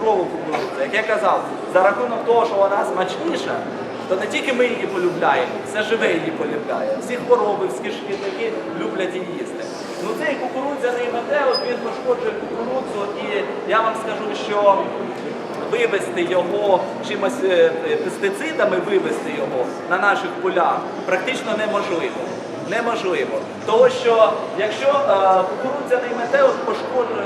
цукрову кукурудзу. Як я казав, за рахунок того, що вона смачніша, то не тільки ми її полюбляємо, все живе її полюбляє. Всі хвороби, всі шкідники люблять її їсти. Ну цей кукурудзяний метеор, він пошкоджує кукурудзу, і я вам скажу, що вивести його чимось е, пестицидами, вивести його на наших полях практично неможливо. Неможливо. Тому що якщо е, кукурудзяний метеор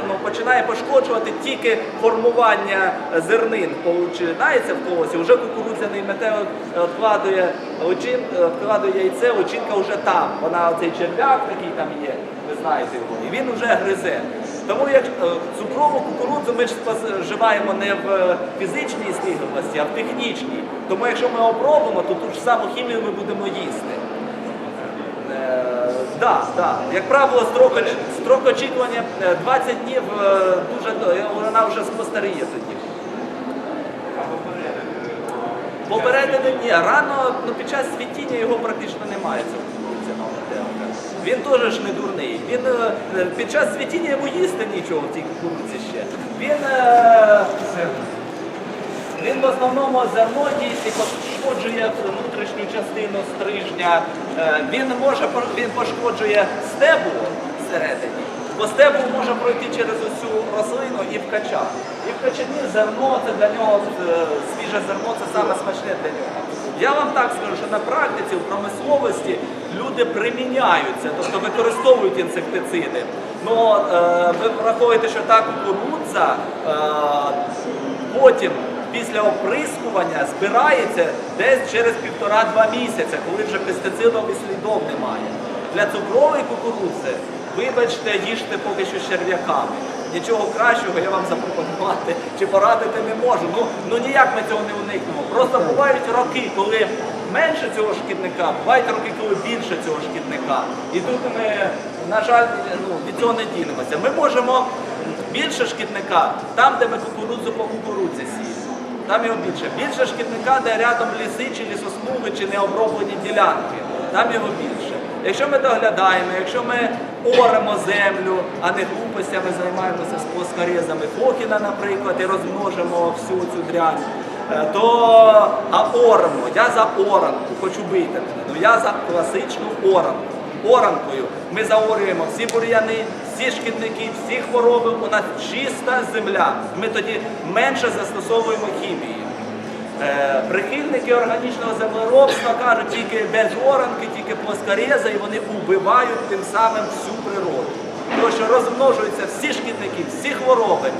ну, починає пошкоджувати тільки формування зернин, починається в когось, і вже кукурудзяний метеор відкладує, личин, відкладує яйце, личинка вже там. Вона оцей черв'як такий там є, ви знаєте його, і він вже гризе. Тому як е, цукрову кукурудзу ми ж споживаємо не в е, фізичній слідовості, а в технічній. Тому якщо ми обробимо, то ту ж саму хімію ми будемо їсти. Е, да, да. Як правило, строк, строк очікування е, 20 днів е, дуже е, вона вже спостаріє тоді. Попередити ні, рано ну, під час світіння його практично немає цього. Він теж ж не дурний. Він е, під час світіння йому їсти нічого в цій кукурудзі ще. Він, е, він в основному зерно дійсно пошкоджує внутрішню частину стрижня. Е, Він може він пошкоджує стебло всередині. Бо стебло може пройти через усю рослину і в качан. І в качані зерно це для нього е, свіже зерно це саме смачне для нього. Я вам так скажу, що на практиці в промисловості люди приміняються, тобто використовують інсектициди. Ну е, ви враховуєте, що та кукурудза потім після оприскування збирається десь через півтора-два місяці, коли вже пестицидів і слідов немає. Для цукрової кукурудзи, вибачте, їжте поки що черв'яками. Нічого кращого я вам запропонувати чи порадити не можу. Ну, ну ніяк ми цього не уникнемо. Просто бувають роки, коли менше цього шкідника, бувають роки, коли більше цього шкідника. І тут ми, на жаль, ну, від цього не ділимося. Ми можемо більше шкідника там, де ми кукурудзу по кукурудзі сіємо. Там його більше. Більше шкідника, де рядом ліси чи лісосмуги, чи необроблені ділянки. Там його більше. Якщо ми доглядаємо, якщо ми оремо землю, а не глупостями займаємося з плоскорезами Фокіна, наприклад, і розмножимо всю цю дрянь, е, то а оремо, я за оранку, хочу бити мене, ну я за класичну оранку. Оранкою ми заорюємо всі бур'яни, всі шкідники, всі хвороби. У нас чиста земля. Ми тоді менше застосовуємо хімії. Е, прихильники органічного землеробства кажуть тільки без оранки, тільки плоскореза, і вони вбивають тим самим всю природу. Тому що розмножуються всі шкідники, всі хвороби,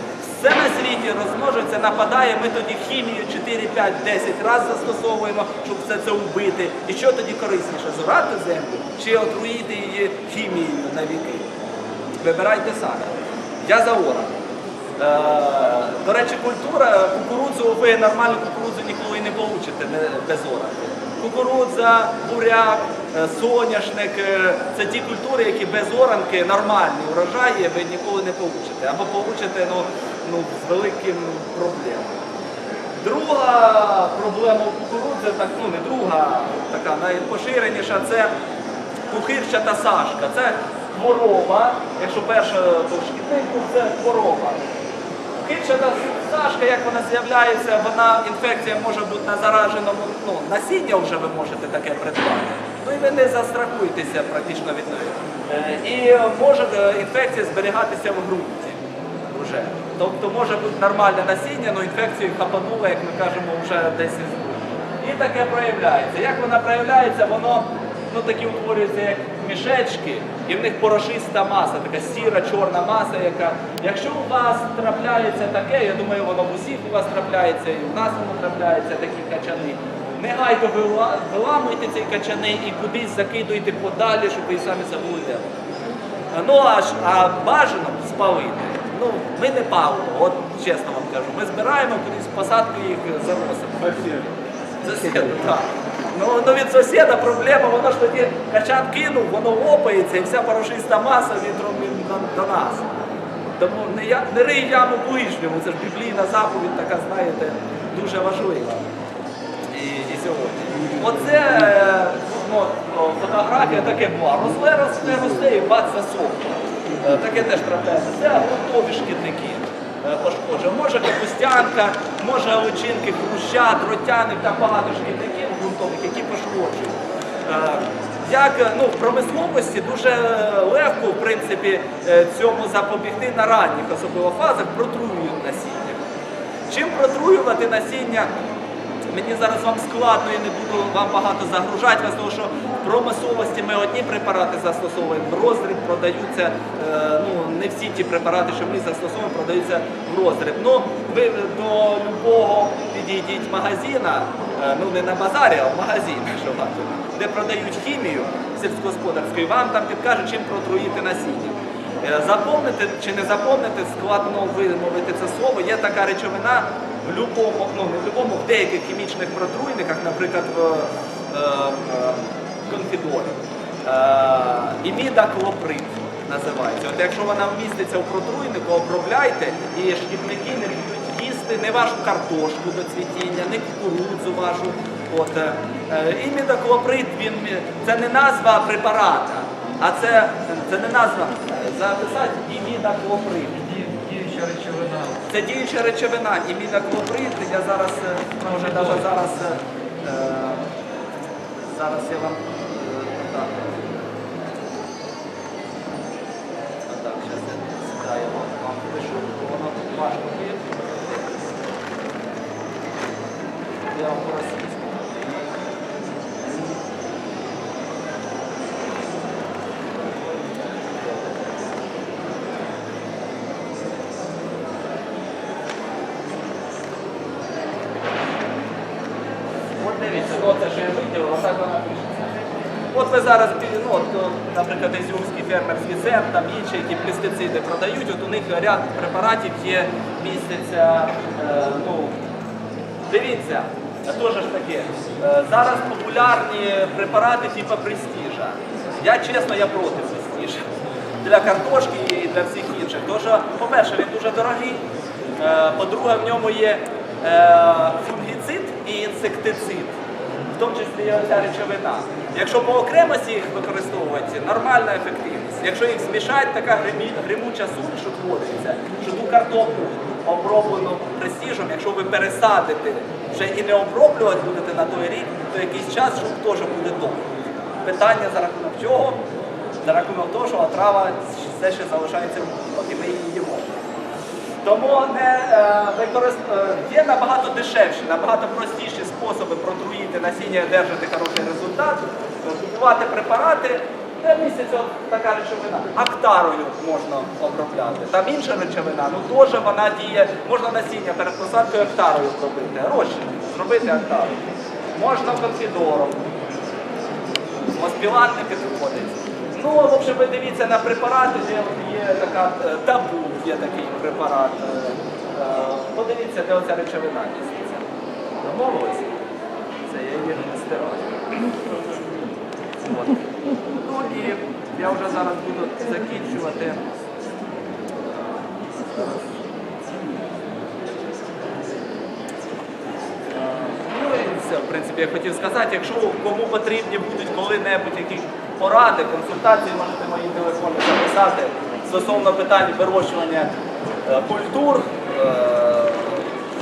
все на світі розмножується, нападає. Ми тоді хімію 4, 5, 10 разів застосовуємо, щоб все це вбити. І що тоді корисніше? Зорати землю чи отруїти її хімією на віки? Вибирайте самі. Я за оранку. Е, До речі, культура, кукурудзу, ви нормальну кукурудзу ніколи не получите без оранки. Кукурудза, буряк, е, соняшник е, це ті культури, які без оранки нормальні урожаї ви ніколи не получите. Або получите ну, ну, з великим проблемою. Друга проблема кукурудзи, так, ну не друга, така найпоширеніша, це кухирчата сашка. Це хвороба. Якщо перша то шкідник, це хвороба. Кухирчата сашка, як вона з'являється, вона інфекція може бути на зараженому, ну, насіння вже ви можете таке придбати. Ну і ви не застрахуєтеся практично від неї. Е, І може е, інфекція зберігатися в ґрунті вже. Тобто може бути нормальне насіння, але інфекцію хапануло, як ми кажемо, вже десь із. І таке проявляється. Як вона проявляється, воно ну, такі утворюються як мішечки, і в них порошиста маса, така сіра, чорна маса, яка. Якщо у вас трапляється таке, я думаю, воно в усіх у вас трапляється, і в нас воно трапляється такі качани. Негайно вила- виламуйте ці качани і кудись закидуйте подалі, щоб ви самі забули. Ну аж а бажано спалити. Ну, ми не палимо, от чесно вам кажу. Ми збираємо кудись в посадку їх заносимо. Сусіда, так. Ну, ну від сусіда проблема, воно ж тоді качан кинув, воно лопається і вся порошиста маса він до, до нас. Тому не, я, не рий яму ближньому, це ж біблійна заповідь така, знаєте, дуже важлива. І, і сьогодні. Оце е, ну, фотографія таке була. Росте, росте, росте і бац засохло. Е, Таке теж трапляється. Це грунтові шкідники. е, пошкоджує. Може капустянка, може личинки, хруща, тротяник та багато шкідників ґрунтових, які пошкоджують. Е, Як е, ну, в промисловості дуже легко в принципі, е, цьому запобігти на ранніх, особливо фазах, протруюють насіння. Чим протруювати насіння? Мені зараз вам складно і не буду вам багато загружати тому що в промисловості ми одні препарати застосовуємо, в роздріб продаються, е, ну не всі ті препарати, що ми застосовуємо, продаються в роздріб. Ну, ви до любого підійдіть магазина, е, ну не на базарі, а в магазин, що бачите, де продають хімію сільськогосподарську, і вам там підкажуть, чим протруїти насіння. Е, Заповнити чи не заповнити, складно вимовити це слово. Є така речовина в любому, ну не в любому, в деяких хімічних протруйниках, наприклад, в е, е, конфідорі. Е, імідаклоприд називається. От якщо вона вміститься в протруйнику, обробляйте і шкідники не будуть їсти не вашу картошку до цвітіння, не кукурудзу вашу. От, е, е, імідаклоприд, він, це не назва препарата, а це, це не назва. Записати імідаклоприд. Діюча речовина. Це діюча речовина, імідаклоприд. Я зараз, е, може навіть зараз, е, е, зараз я вам е, так. Так, зараз я я вам, пишу, воно важко. Я вам поросійську. От дивіться, ну це ж я виділив, отак вона пишеться. От ви зараз, ну, от, наприклад, Ізюмський фермерський центр, там інші, які пестициди продають, от у них ряд препаратів є місяця, е, ну, дивіться, е, теж ж таке, е, зараз популярні препарати типу престижа. Я чесно, я проти престижа. Для картошки і для всіх інших. Що, по-перше, він дуже дорогий. Е, По-друге, в ньому є е, фунгіцид і інсектицид, в тому числі є ця речовина. Якщо по окремості їх використовувати, нормальна ефективність. Якщо їх змішати, така гримуча суміш утворюється, що ту картоплю оброблену престижем, якщо ви пересадите вже і не оброблювати будете на той рік, то якийсь час жук теж буде довго. Питання за рахунок чого? За рахунок того, що отрава все ще залишається в поки ми її їмо. Тому не е, використ... е, є набагато дешевші, набагато простіші способи протруїти насіння і одержати хороший результат, е, купувати препарати. Де місяця от така речовина. Актарою можна обробляти. Там інша речовина, ну теж вона діє, можна насіння перед посадкою актарою зробити, розчин, зробити актарою. Можна конфідором. Моспілат не. Ну, в общем, ви дивіться на препарати, де є така е, табу, є такий препарат. Е, е, Подивіться, де оця речовина міститься. Домовились? Це я її. Ну і я вже зараз буду закінчувати. Ну і все, в принципі, я хотів сказати, якщо кому потрібні будуть коли-небудь якісь поради, консультації, можете мої телефони записати стосовно питань вирощування е, культур. Е,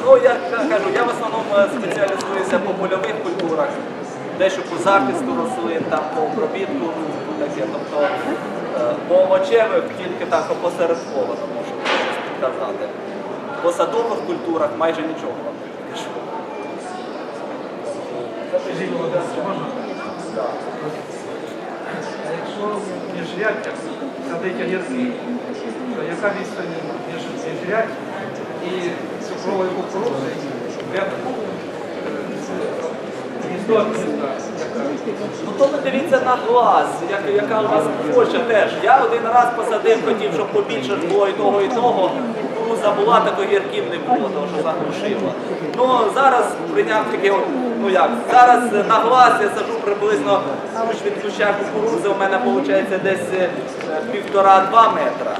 Ну, я кажу, я в основному спеціалізуюся по польових культурах, дещо по захисту рослин, там, по обробітку, ну, таке. Тобто е, по овочевих тільки так опосередковано можу щось підказати. По садових культурах майже нічого вам не. Скажіть, можна? Так. А якщо міжряддя садить то яка відстань між міжряддям і цукровою кукурудзою? для від гнізда. Ну то ви дивіться на глаз, як, яка у вас Польща теж. Я один раз посадив, хотів, щоб побільше було і того, і того. Кукуруза була, так огірків не було, тому що заглушило. Ну зараз прийняв таке, ну як, зараз на глаз я сажу приблизно від ключа кукурузи, у мене виходить десь е, півтора-два метра.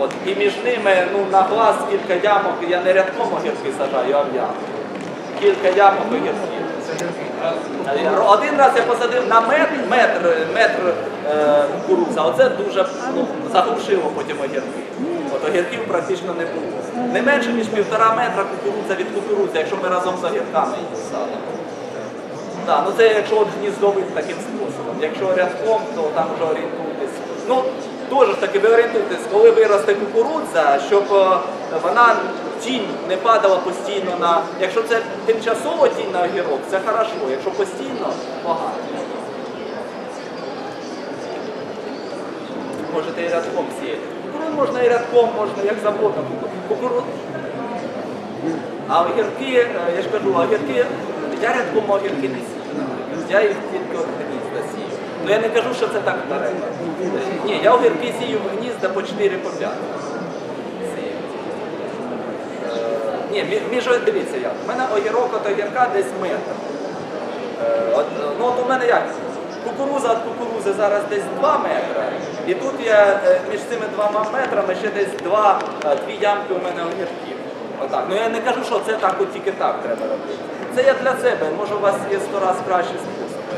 От, і між ними ну, на глаз кілька ямок, я не рядком огірки сажаю, а в ямок. Кілька ямок огірків. Один раз я посадив на метр, метр, метр е, кукурудза, оце дуже ну, заглушило потім огірки. Огірків практично не було. Не менше, ніж півтора метра кукурудза від кукурудзи, якщо ми разом з огірками її садимо. Так, ну це якщо от гніздовим таким способом. Якщо рядком, то там вже орієнтуйтесь. Ну, ж таки ви орієнтуйтесь, коли виросте кукурудза, щоб е, вона тінь не падала постійно на. Якщо це тимчасово тінь на огірок, це хорошо. Якщо постійно, погано. Можете і рядком сіяти. Можна і рядком, можна як завгодно. Кукурудзу. А огірки, е, я ж кажу, огірки, я рядком огірки не сію. Я їх тільки от гнізда сію. Ну я не кажу, що це так треба. Ні, я огірки сію в гнізда по 4 по 5. Е, Ні, мі- між дивіться як. У мене огірок от огірка десь метр. Е, От, ну от у мене як? Кукуруза від кукурузи зараз десь 2 метри. І тут я е, між цими двома метрами ще десь два, е, дві ямки у мене огірків. Отак. Ну я не кажу, що це так, от тільки так треба робити. Це я для себе. Може у вас є сто раз кращі способи.